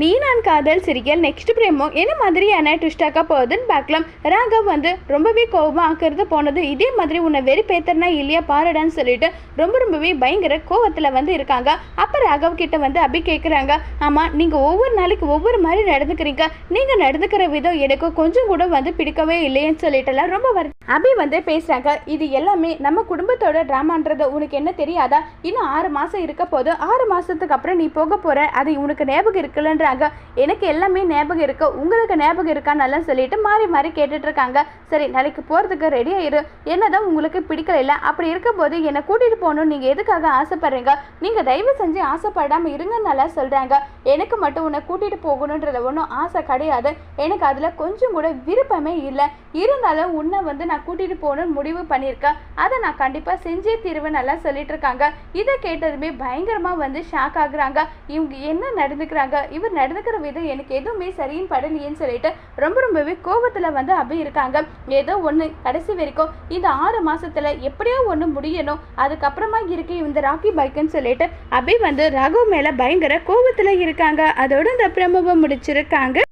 நீ நான் காதல் சிரியல் நெக்ஸ்ட் பிரேமோ என்ன மாதிரியான ட்விஸ்டாக்க போகுதுன்னு பார்க்கலாம். ராகவ் வந்து ரொம்பவே கோபமாக ஆக்கிறது போனது இதே மாதிரி உன்னை வெறி பேத்தர்னா இல்லையா பாருடான்னு சொல்லிட்டு ரொம்ப ரொம்பவே பயங்கர கோவத்தில் வந்து இருக்காங்க. அப்போ ராகவ் கிட்ட வந்து அபி கேட்குறாங்க ஆமாம் நீங்கள் ஒவ்வொரு நாளைக்கு ஒவ்வொரு மாதிரி நடந்துக்கிறீங்க. நீங்கள் நடந்துக்கிற விதம் எனக்கு கொஞ்சம் கூட வந்து பிடிக்கவே இல்லையேன்னு சொல்லிட்டுலாம் ரொம்ப வரு அபி வந்து பேசுகிறாங்க இது எல்லாமே நம்ம குடும்பத்தோட ட்ராமான்றது உனக்கு என்ன தெரியாதா? இன்னும் ஆறு மாதம் இருக்க போது ஆறு மாதத்துக்கு அப்புறம் நீ போக போகிற அது உனக்கு ஞாபகம் கேட்குறாங்க எனக்கு எல்லாமே ஞாபகம் இருக்கு. உங்களுக்கு ஞாபகம் இருக்கான்னு சொல்லிட்டு மாறி மாறி கேட்டுட்டு இருக்காங்க. சரி நாளைக்கு போகிறதுக்கு ரெடி ஆயிரு என்னதான் உங்களுக்கு பிடிக்கல இல்லை. அப்படி இருக்கும்போது என்னை கூட்டிகிட்டு போகணும்னு நீங்கள் எதுக்காக ஆசைப்படுறீங்க? நீங்கள் தயவு செஞ்சு ஆசைப்படாமல் இருங்கன்னு நல்லா சொல்கிறாங்க எனக்கு மட்டும் உன்னை கூட்டிகிட்டு போகணுன்றது ஒன்றும் ஆசை கிடையாது. எனக்கு அதில் கொஞ்சம் கூட விருப்பமே இல்லை. இருந்தாலும் உன்னை வந்து நான் கூட்டிகிட்டு போகணும்னு முடிவு பண்ணியிருக்கேன். அதை நான் கண்டிப்பாக செஞ்சே தீருவேன் நல்லா சொல்லிட்டு இருக்காங்க. இதை கேட்டதுமே பயங்கரமாக வந்து ஷாக் ஆகுறாங்க. இவங்க என்ன நடந்துக்கிறாங்க? இவர் நடந்துக்கிற விதம் எனக்கு எதுவுமே சரியின் படலையேன்னு சொல்லிட்டு ரொம்ப ரொம்பவே கோபத்தில் வந்து அபி இருக்காங்க. ஏதோ ஒன்று கடைசி வரைக்கும் இந்த ஆறு மாதத்தில் எப்படியோ ஒன்று முடியணும். அதுக்கப்புறமா இருக்கு இந்த ராக்கி பைக்குன்னு சொல்லிட்டு அபி வந்து ரகு மேலே பயங்கர கோபத்தில் இருக்காங்க. அதோட இந்த பிரமவை முடிச்சிருக்காங்க.